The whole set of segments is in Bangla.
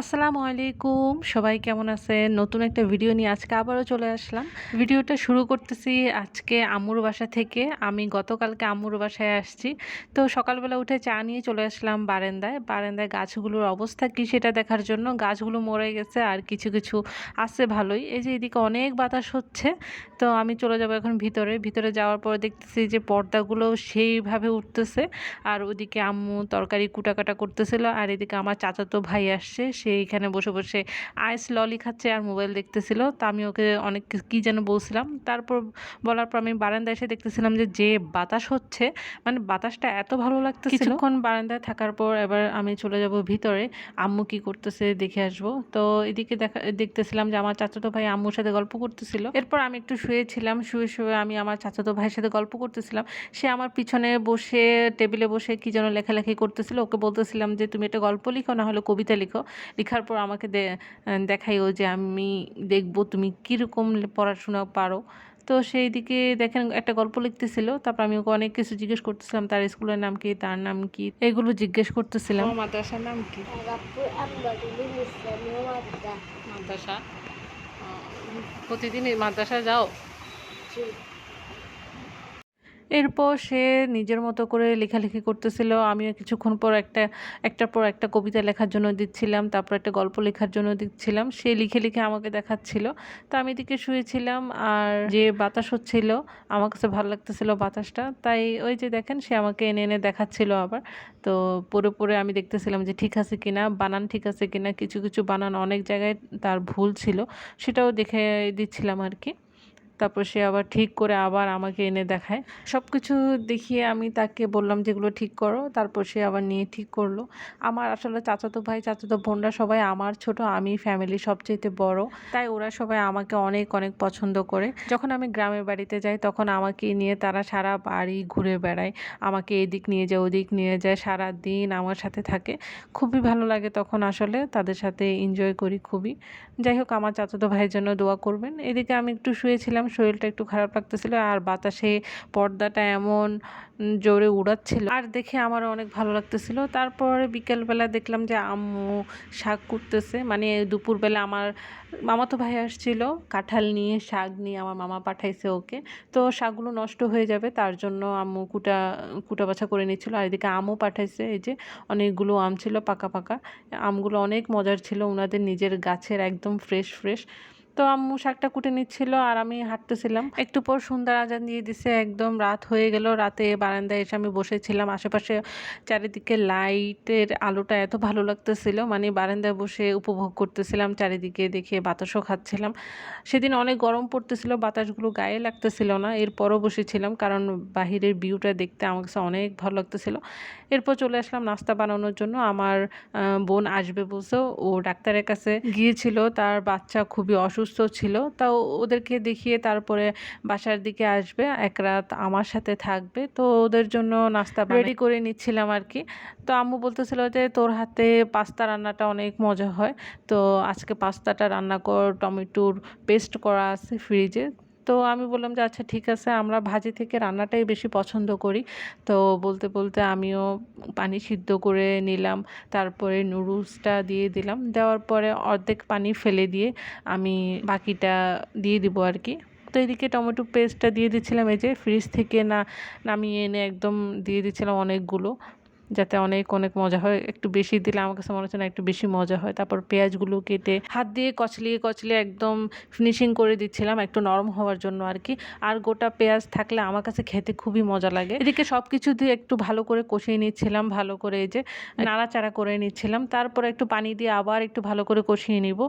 আসসালামু আলাইকুম। সবাই কেমন আছেন? নতুন একটা ভিডিও নিয়ে আজকে আবারও চলে আসলাম। ভিডিওটা শুরু করতেছি আজকে আম্মুর বাসা থেকে। আমি গতকালকে আম্মুর বাসায় আসছি। তো সকালবেলা উঠে চা নিয়ে চলে আসলাম বারান্দায়। বারান্দায় গাছগুলোর অবস্থা কী সেটা দেখার জন্য গাছগুলো মরে গেছে আর কিছু কিছু আছে ভালোই। এই যে এদিকে অনেক বাতাস হচ্ছে। তো আমি চলে যাব এখন ভিতরে। ভিতরে যাওয়ার পর দেখতেছি যে পর্দাগুলো সেইভাবে উঠতেছে। আর ওদিকে আম্মু তরকারি কুটাকাটা করতেছিল। আর এদিকে আমার চাচাতো ভাই আসছে। সে এখানে বসে বসে আইস ললি খাচ্ছে আর মোবাইল দেখতেছিল। তা আমি ওকে অনেক কি যেন বলছিলাম। তারপর বলার পর আমি বারান্দায় এসে দেখতেছিলাম যে যে বাতাস হচ্ছে মানে বাতাসটা এত ভালো লাগতেছিল। কিছুক্ষণ বারান্দায় থাকার পর এবার আমি চলে যাব ভিতরে। আম্মু কি করতেছে দেখে আসব। তো এদিকে দেখা, দেখতেছিলাম যে, আমার চাচাতো ভাই আম্মুর সাথে গল্প করতেছিল। এরপর আমি একটু শুয়েছিলাম, শুয়ে শুয়ে আমি আমার চাচাতো ভাইয়ের সাথে গল্প করতেছিলাম। সে আমার পিছনে বসে, টেবিলে বসে কি যেন লেখালেখি করতেছিল। ওকে বলতেছিলাম যে, তুমি একটা গল্প লিখো, না হলে কবিতা লিখো। লেখার পর আমাকে দেখাই ও যে আমি দেখব তুমি কীরকম পড়াশোনা পারো। তো সেই দিকে দেখেন একটা গল্প লিখতেছিল তারপর আমি ওকে অনেক কিছু জিজ্ঞেস করতেছিলাম তার স্কুলের নাম কি তার নাম কি এগুলো জিজ্ঞেস করতেছিলাম। মাদ্রাসার নাম কি? মাদ্রাসা। প্রতিদিন মাদ্রাসা যাও? এরপর সে নিজের মতো করে লেখালেখি করতেছিল। আমিও কিছুক্ষণ পর একটা, একটার পর একটা কবিতা লেখার জন্য দিচ্ছিলাম, তারপর একটা গল্প লেখার জন্য দিচ্ছিলাম। সে লিখে লিখে আমাকে দেখাচ্ছিল। তো আমি এদিকে শুয়েছিলাম আর যে বাতাস হচ্ছিল, আমার কাছে ভালো লাগতেছিল বাতাসটা। তাই ওই যে দেখেন, সে আমাকে এনে এনে দেখাচ্ছিল আবার। তো পরে পরে আমি দেখতেছিলাম যে ঠিক আছে কিনা, বানান ঠিক আছে কিনা, কিছু কিছু বানান অনেক জায়গায় তার ভুল ছিল, সেটাও দেখে দিচ্ছিলাম আর কি। তারপর সে আবার ঠিক করে আবার আমাকে এনে দেখায়। সব কিছু দেখিয়ে আমি তাকে বললাম যেগুলো ঠিক করো, তারপর সে আবার নিয়ে ঠিক করল। আমার আসলে চাচাতো ভাই, চাচাতো বোনরা সবাই আমার ছোট, আমি ফ্যামিলি সবচেয়ে বড়। তাই ওরা সবাই আমাকে অনেক অনেক পছন্দ করে। যখন আমি গ্রামের বাড়িতে যাই, তখন আমাকে নিয়ে তারা সারা বাড়ি ঘুরে বেড়ায়। আমাকে এদিক নিয়ে যায়, ওদিক নিয়ে যায়, সারা দিন আমার সাথে থাকে। খুবই ভালো লাগে তখন আসলে, তাদের সাথে এনজয় করি খুবই। যাই হোক, আমার চাচাতো ভাইয়ের জন্য দোয়া করবেন। এদিকে আমি একটু শুয়েছিলাম শরীরটা একটু খারাপ লাগতেছিল আর বাতাসে পর্দাটা এমন জোরে উড়াচ্ছিল। আর দেখে আমার অনেক ভালো লাগতেছিল। তারপরে বিকেলবেলা দেখলাম যে আম্মু শাক করতেছে মানে দুপুরবেলা আমার মামাতো ভাই আসছিল, কাঁঠাল নিয়ে, শাক নিয়ে আমার মামা পাঠাইছে ওকে। তো শাকগুলো নষ্ট হয়ে যাবে, তার জন্য আম্মু কুটা কুটা বাছা করে নিচ্ছিল। আর এদিকে আমও পাঠাইছে, এই যে অনেকগুলো আম ছিল পাকা পাকা। আমগুলো অনেক মজার ছিল ওনাদের নিজের গাছের একদম ফ্রেশ ফ্রেশ তো আম্মু শাকটা কুটে নিচ্ছিল আর আমি হাঁটতেছিলাম। একটু পর সুন্দর আজান দিয়ে দিছে, একদম রাত হয়ে গেল। রাতে বারান্দায় এসে আমি বসেছিলাম। আশেপাশে চারিদিকে লাইটের আলোটা এত ভালো লাগতেছিল মানে বারান্দায় বসে উপভোগ করতেছিলাম, চারিদিকে দেখে বাতাসও খাচ্ছিলাম। সেদিন অনেক গরম পড়তেছিল, বাতাসগুলো গায়ে লাগতেছিল না। এরপরও বসেছিলাম, কারণ বাহিরের ভিউটা দেখতে আমার কাছে অনেক ভালো লাগতেছিল। এরপর চলে আসলাম নাস্তা বানানোর জন্য। আমার বোন আসবে বলছে, ও ডাক্তারের কাছে গিয়েছিল। তার বাচ্চা খুবই অসুস্থ। অসুস্থ ছিল তা ওদেরকে দেখিয়ে তারপরে বাসার দিকে আসবে এক রাত আমার সাথে থাকবে। তো ওদের জন্য নাস্তা রেডি করে নিচ্ছিলাম আর কি তো আম্মু বলতেছিল যে তোর হাতে পাস্তা রান্নাটা অনেক মজা হয়। তো আজকে পাস্তাটা রান্না কর টমেটোর পেস্ট করা আছে ফ্রিজে। তো আমি বললাম যে আচ্ছা ঠিক আছে, আমরা ভাজি থেকে রান্নাটাই বেশি পছন্দ করি। তো বলতে বলতে আমিও পানি সিদ্ধ করে নিলাম, তারপরে নুডলসটা দিয়ে দিলাম। দেওয়ার পরে অর্ধেক পানি ফেলে দিয়ে আমি বাকিটা দিয়ে দিব আর কি। তো এদিকে টমেটো পেস্টটা দিয়ে দিচ্ছিলাম, এই যে ফ্রিজ থেকে না, নামিয়ে এনে একদম দিয়ে দিচ্ছিলাম অনেকগুলো। যাতে অনেক অনেক মজা হয়। একটু বেশি দিলে আমার কাছে মনে হচ্ছে না একটু বেশি মজা হয়। তারপর পেঁয়াজগুলো কেটে হাত দিয়ে কচলিয়ে কচলিয়ে একদম ফিনিশিং করে দিচ্ছিলাম একটু নরম হওয়ার জন্য আর কি আর গোটা পেঁয়াজ থাকলে আমার কাছে খেতে খুবই মজা লাগে। এদিকে সব কিছু দিয়ে একটু ভালো করে কষিয়ে নিচ্ছিলাম, ভালো করে এই যে নাড়াচাড়া করে নিচ্ছিলাম। তারপরে একটু পানি দিয়ে আবার একটু ভালো করে কষিয়ে নিব।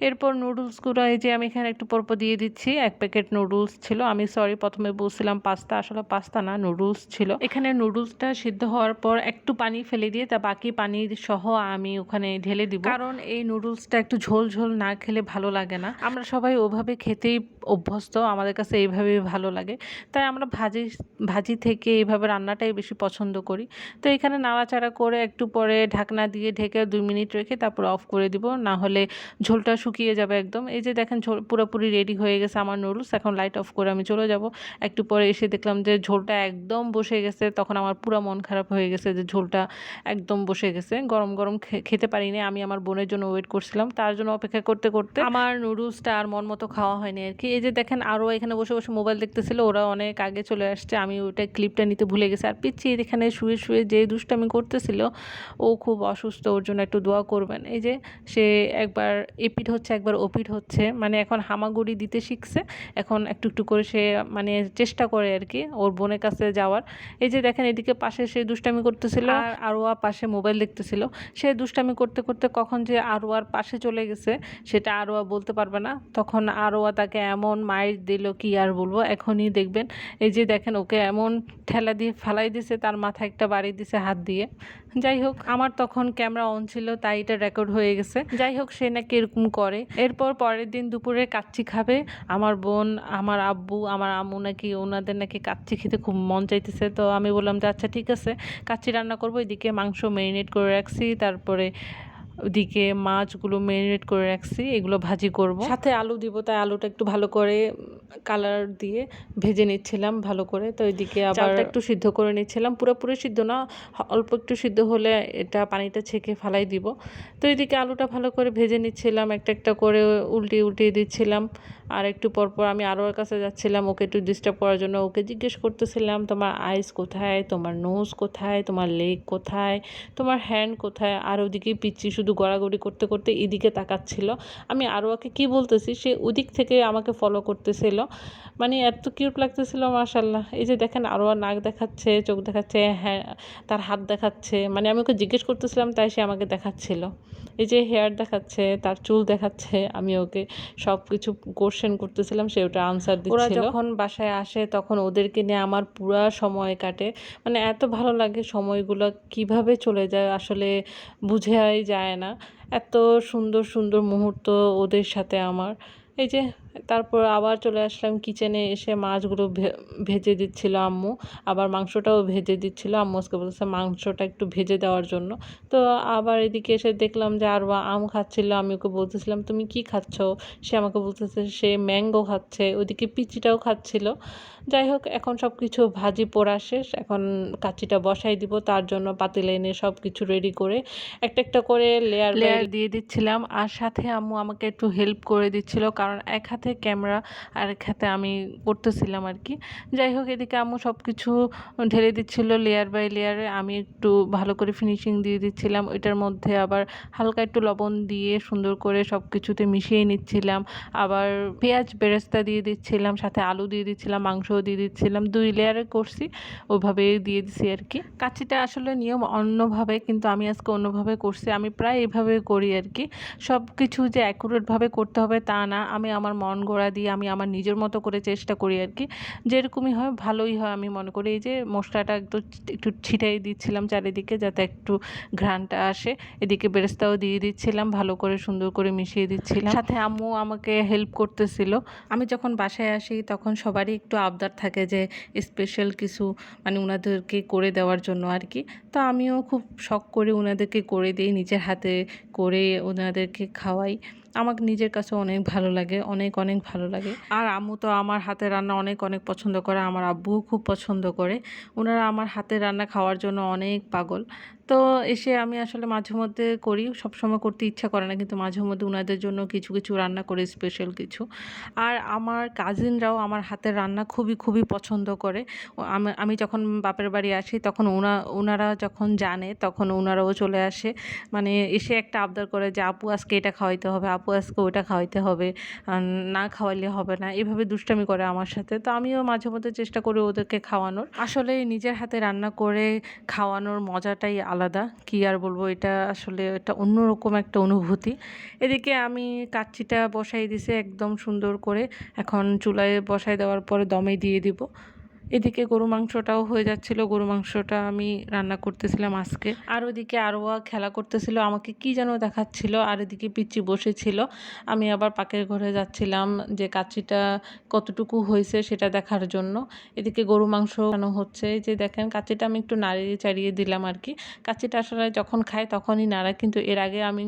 এরপর নুডলসগুলো এই যে আমি এখানে একটু পরপর দিয়ে দিচ্ছি, এক প্যাকেট নুডলস ছিল। আমি সরি প্রথমে বলছিলাম পাস্তা আসলে পাস্তা না নুডলস ছিল। এখানে নুডলসটা সিদ্ধ হওয়ার পর একটু পানি ফেলে দিয়ে, তা বাকি পানি সহ আমি ওখানে ঢেলে দিব। কারণ এই নুডলসটা একটু ঝোল ঝোল না খেলে ভালো লাগে না। আমরা সবাই ওভাবে খেতেই অভ্যস্ত, আমাদের কাছে এইভাবেই ভালো লাগে। তাই আমরা ভাজি ভাজি থেকে এইভাবে রান্নাটাই বেশি পছন্দ করি। তো এখানে নাড়াচাড়া করে একটু পরে ঢাকনা দিয়ে ঢেকে দুই মিনিট রেখে তারপর অফ করে দিব। না হলে ঝোলটা শুকিয়ে যাবে একদম। এই যে দেখেন পুরোপুরি রেডি হয়ে গেছে আমার নুডলস এখন লাইট অফ করে আমি চলে যাব। একটু পরে এসে দেখলাম যে ঝোলটা একদম বসে গেছে। তখন আমার পুরো মন খারাপ হয়ে গেছে যে ঝোলটা একদম বসে গেছে। গরম গরম খেতে পারিনি। আমি আমার বোনের জন্য ওয়েট করছিলাম। তার জন্য অপেক্ষা করতে করতে আমার নুডলসটা আর মন মতো খাওয়া হয়নি আর কি। এই যে দেখেন আরও এখানে বসে বসে মোবাইল দেখতেছিল। ওরা অনেক আগে চলে আসছে। আমি ওইটা ক্লিপটা নিতে ভুলে গেছি। আর পিচ্ছি এখানে শুয়ে শুয়ে যে দুষ্টামি করতেছিল, ও খুব অসুস্থ, ওর জন্য একটু দোয়া করবেন। এই যে সে একবার এপিট হচ্ছে, একবার ওপিট হচ্ছে। মানে এখন হামাগুড়ি দিতে শিখছে। এখন একটু একটু করে সে মানে চেষ্টা করে আর কি ওর বোনের কাছে যাওয়ার। এই যে দেখেন, এদিকে পাশে সে দুষ্টামি করতেছিল। আর আরোয়া পাশে মোবাইল দেখতেছিল। সে দুষ্টামি করতে করতে কখন যে আরোয়ার পাশে চলে গেছে, সেটা আরোয়া বলতে পারবে না। তখন আরোয়া তাকে এমন মায়ের দিল, কি আর বলব? এখনই দেখবেন। এই যে দেখেন, ওকে এমন ঠেলা দিয়ে ফালাই দিছে, তার মাথায় একটা বাড়ি দিছে হাত দিয়ে। যাই হোক, আমার তখন ক্যামেরা অন ছিল, তাই এটা রেকর্ড হয়ে গেছে। যাই হোক, সে নাকি এরকম করে। এরপর পরের দিন দুপুরে কাচ্চি খাবে। আমার বোন, আমার আব্বু, আমার আম্মু নাকি, ওনাদের নাকি কাচ্চি খেতে খুব মন চাইতেছে। তো আমি বললাম যে আচ্ছা ঠিক আছে। কাচ্চি রান্না করব, এদিকে মাংস ম্যারিনেট করে রাখছি। তারপরে ওদিকে মাছগুলো ম্যারিনেট করে রাখছি এগুলো ভাজি করব। সাথে আলু দিব তাই আলুটা একটু ভালো করে কালার দিয়ে ভেজে নিচ্ছিলাম ভালো করে। তো এদিকে আবার একটু সিদ্ধ করে নিচ্ছিলাম পুরোপুরি সিদ্ধ না অল্প একটু সিদ্ধ হলে এটা পানিটা ছেঁকে ফালাই দিব। তো এদিকে আলুটা ভালো করে ভেজে নিচ্ছিলাম একটা একটা করে উল্টিয়ে উল্টিয়ে দিচ্ছিলাম। আর একটু পর পর আমি আরও ওর কাছে যাচ্ছিলাম ওকে একটু ডিস্টার্ব করার জন্য। ওকে জিজ্ঞেস করতেছিলাম তোমার আইস কোথায়? তোমার নোজ কোথায়? তোমার লেগ কোথায়? তোমার হ্যান্ড কোথায়? আর ওদিকে পিচ্ছি শুধু গড়াগড়ি করতে করতে এদিকে তাকাচ্ছিল। আমি আরও ওকে কী বলতেছি? সে ওদিক থেকে আমাকে ফলো করতেছিল। মানে এত কিউট লাগতেছিল মাশাল্লাহ এই যে দেখেন আরও নাক দেখাচ্ছে, চোখ দেখাচ্ছে হ্যাঁ তার হাত দেখাচ্ছে। মানে আমি ওকে জিজ্ঞেস করতেছিলাম, তাই সে আমাকে দেখাচ্ছিল। এই যে হেয়ার দেখাচ্ছে, তার চুল দেখাচ্ছে, আমি ওকে সব কিছু কোশ্চেন করতেছিলাম, সে ওটা আনসার দিচ্ছিল। ওরা যখন বাসায় আসে, তখন ওদেরকে নিয়ে আমার পুরা সময় কাটে। মানে এত ভালো লাগে সময়গুলো কীভাবে চলে যায়, আসলে বুঝাই যায় না। এত সুন্দর সুন্দর মুহূর্ত ওদের সাথে আমার। এই যে তারপর আবার চলে আসলাম কিচেনে এসে মাছগুলো ভে- ভেজে দিচ্ছিল আম্মু। আবার মাংসটাও ভেজে দিচ্ছিল। আম্মু আজকে বলতেছে মাংসটা একটু ভেজে দেওয়ার জন্য। তো আবার এদিকে এসে দেখলাম যে আর আম খাচ্ছিল। আমি ওকে বলতেছিলাম তুমি কি খাচ্ছ? সে আমাকে বলতেছে সে ম্যাঙ্গো খাচ্ছে। ওদিকে পিচিটাও খাচ্ছিল। যাই হোক এখন সব কিছু ভাজি পোড়া শেষ। এখন কাচিটা বসাই দিব। তার জন্য পাতিলে এনে সব কিছু রেডি করে একটা একটা করে লেয়ার লেয়ার দিয়ে দিচ্ছিলাম। আর সাথে আম্মু আমাকে একটু হেল্প করে দিচ্ছিল। কারণ এক হাতে ক্যামেরা আর এক হাতে আমি করতেছিলাম আর কি। যাই হোক, এদিকে আম্মু সব কিছু ঢেলে দিচ্ছিল লেয়ার বাই লেয়ারে আমি একটু ভালো করে ফিনিশিং দিয়ে দিচ্ছিলাম। ওইটার মধ্যে আবার হালকা একটু লবণ দিয়ে সুন্দর করে সব কিছুতে মিশিয়ে নিচ্ছিলাম। আবার পেঁয়াজ বেরেস্তা দিয়ে দিচ্ছিলাম, সাথে আলু দিয়ে দিচ্ছিলাম, মাংসও দিয়ে দিচ্ছিলাম। দুই লেয়ারে করছি ওইভাবে দিয়ে দিছি আর কি। কাচিটা আসলে নিয়ম অন্যভাবে, কিন্তু আমি আজকে অন্যভাবে করছি। আমি প্রায় এভাবে করি আর কি। সব কিছু যে অ্যাকুরেটভাবে করতে হবে তা না। আমি আমার মন গড়া দিয়ে আমি আমার নিজের মতো করে চেষ্টা করি আর কি। যেরকমই হয়, ভালোই হয় আমি মনে করি। এই যে মশলাটা একটু একটু ছিটাই দিচ্ছিলাম চারিদিকে যাতে একটু ঘ্রাণটা আসে। এদিকে বেরেস্তাও দিয়ে দিচ্ছিলাম, ভালো করে সুন্দর করে মিশিয়ে দিচ্ছিলাম। সাথে আম্মু আমাকে হেল্প করতেছিল। আমি যখন বাসায় আসি তখন সবারই একটু আবদার থাকে যে স্পেশাল কিছু মানে ওনাদেরকে করে দেওয়ার জন্য আর কি। তো আমিও খুব শখ করে ওনাদেরকে করে দিই, নিজের হাতে করে ওনাদেরকে খাওয়াই। আমার নিজের কাছে অনেক ভালো লাগে, অনেক অনেক ভালো লাগে। আর আম্মু তো আমার হাতে রান্না অনেক অনেক পছন্দ করে, আমার আব্বুও খুব পছন্দ করে। ওনারা আমার হাতে রান্না খাওয়ার জন্য অনেক পাগল। তো এসে আমি আসলে মাঝে মধ্যে করি। সবসময় করতে ইচ্ছা করে না, কিন্তু মাঝে মধ্যে ওনাদের জন্য কিছু কিছু রান্না করি স্পেশাল কিছু। আর আমার কাজিনরাও আমার হাতের রান্না খুবই খুবই পছন্দ করে। আমি আমি যখন বাপের বাড়ি আসি তখন ওনা ওনারা যখন জানে তখন ওনারাও চলে আসে। মানে এসে একটা আবদার করে যে, আপু, আজকে এটা খাওয়াইতে হবে, আপু, আজকে ওটা খাওয়াইতে হবে না খাওয়াইলে হবে না। এভাবে দুষ্টামি করে আমার সাথে। তো আমিও মাঝে মধ্যে চেষ্টা করি ওদেরকে খাওয়ানোর। আসলে নিজের হাতে রান্না করে খাওয়ানোর মজাটাই আলাদা। কি আর বলব, এটা আসলে এটা অন্যরকম একটা অনুভূতি। এদিকে আমি কাচ্চিটা বসাই দিছে একদম সুন্দর করে। এখন চুলায় বসাই দেওয়ার পরে দমে দিয়ে দিব। এদিকে গরু মাংসটাও হয়ে যাচ্ছিল, গরু মাংসটা আমি রান্না করতেছিলাম আজকে। আর ওদিকে আরোয়া খেলা করতেছিল, আমাকে কি যেন দেখাচ্ছিল, আর এদিকে পিচ্ছি বসেছিল। আমি আবার পাকের ঘরে যাচ্ছিলাম যে কাচ্চিটা কতটুকু হয়েছে সেটা দেখার জন্য। এদিকে গরু মাংস কেন হচ্ছে যে দেখেন কাচ্চিটা আমি একটু নাড়িয়ে চাড়িয়ে দিলাম আর কি। কাচ্চিটা আসলে যখন খাই তখনই নাড়াই কিন্তু এর আগে আমি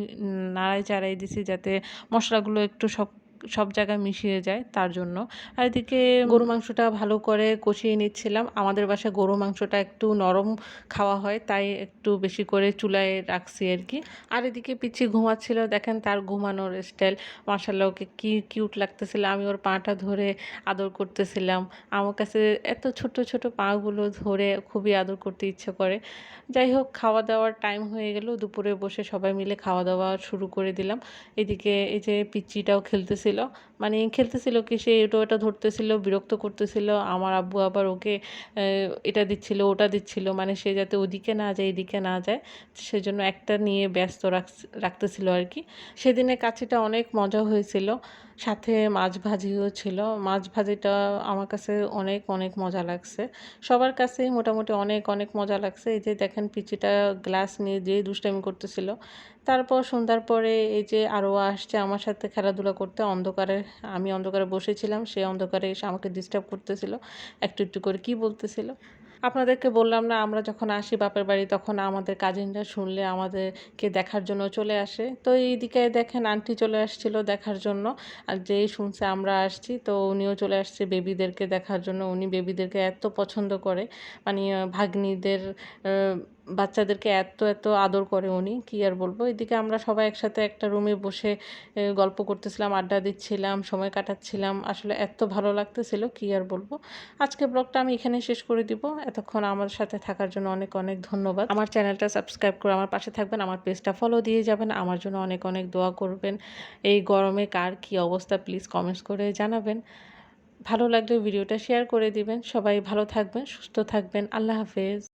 নাড়াই চাড়াই দিছি যাতে মশলাগুলো একটু সব সব জায়গায় মিশিয়ে যায় তার জন্য। আর এদিকে গরু মাংসটা ভালো করে কষিয়ে নিচ্ছিলাম। আমাদের বাসায় গরু মাংসটা একটু নরম খাওয়া হয়, তাই একটু বেশি করে চুলায় রাখছি আর কি। আর এদিকে পিচ্ছি ঘুমাচ্ছিল, দেখেন তার ঘুমানোর স্টাইল মাসাল্লাহ ওকে কি কিউট লাগতেছিল। আমি ওর পাটা ধরে আদর করতেছিলাম। আমার কাছে এত ছোট ছোট পাগুলো ধরে খুবই আদর করতে ইচ্ছে করে। যাই হোক, খাওয়া দাওয়ার টাইম হয়ে গেল। দুপুরে বসে সবাই মিলে খাওয়া দাওয়া শুরু করে দিলাম। এদিকে এই যে পিচ্চিটাও খেলতেছিল। মানে খেলতেছিল কি, সে এটা, ওটা ধরতেছিল, বিরক্ত করতেছিল, আমার আব্বু আবার ওকে এটা দিচ্ছিল, ওটা দিচ্ছিল মানে সে যাতে ওদিকে না যায়, এদিকে না যায়, সেজন্য একটা নিয়ে ব্যস্ত রাখতেছিল আর কি। সেদিনে কাছিটা অনেক মজা হয়েছিল, সাথে মাছ ভাজিও ছিল। মাছ ভাজিটা আমার কাছে অনেক অনেক মজা লাগছে। সবার কাছেই মোটামুটি অনেক অনেক মজা লাগছে। এই যে দেখেন পিচিটা গ্লাস নিয়ে যেয়ে দুষ্টামি করতেছিল তারপর সন্ধ্যার পরে এই যে আরও আসছে আমার সাথে খেলাধুলা করতে, অন্ধকারে, আমি অন্ধকারে বসেছিলাম, সে অন্ধকারে এসে আমাকে ডিস্টার্ব করতেছিল, একটু একটু করে কি বলতেছিল। আপনাদেরকে বললাম না, আমরা যখন আসি বাপের বাড়ি তখন আমাদের কাজিনরা শুনলে আমাদেরকে দেখার জন্য চলে আসে। তো এইদিকে দেখেন আন্টি চলে আসছিল দেখার জন্য, আর যেই শুনছে আমরা আসছি, তো উনিও চলে আসছে বেবিদেরকে দেখার জন্য। উনি বেবিদেরকে এত পছন্দ করে মানে ভাগ্নিদের বাচ্চাদেরকে এত এত আদর করে উনি, কী আর বলব? এদিকে আমরা সবাই একসাথে একটা রুমে বসে গল্প করতেছিলাম, আড্ডা দিচ্ছিলাম, সময় কাটাচ্ছিলাম। আসলে এত ভালো লাগতেছিল, কী আর বলব? আজকে ব্লগটা আমি এখানে শেষ করে দিব। এতক্ষণ আমার সাথে থাকার জন্য অনেক অনেক ধন্যবাদ। আমার চ্যানেলটা সাবস্ক্রাইব করে আমার পাশে থাকবেন, আমার পেজটা ফলো দিয়ে যাবেন, আমার জন্য অনেক অনেক দোয়া করবেন। এই গরমে কার কী অবস্থা প্লিজ কমেন্টস করে জানাবেন। ভালো লাগলে ভিডিওটা শেয়ার করে দিবেন। সবাই ভালো থাকবেন, সুস্থ থাকবেন। আল্লাহ হাফেজ।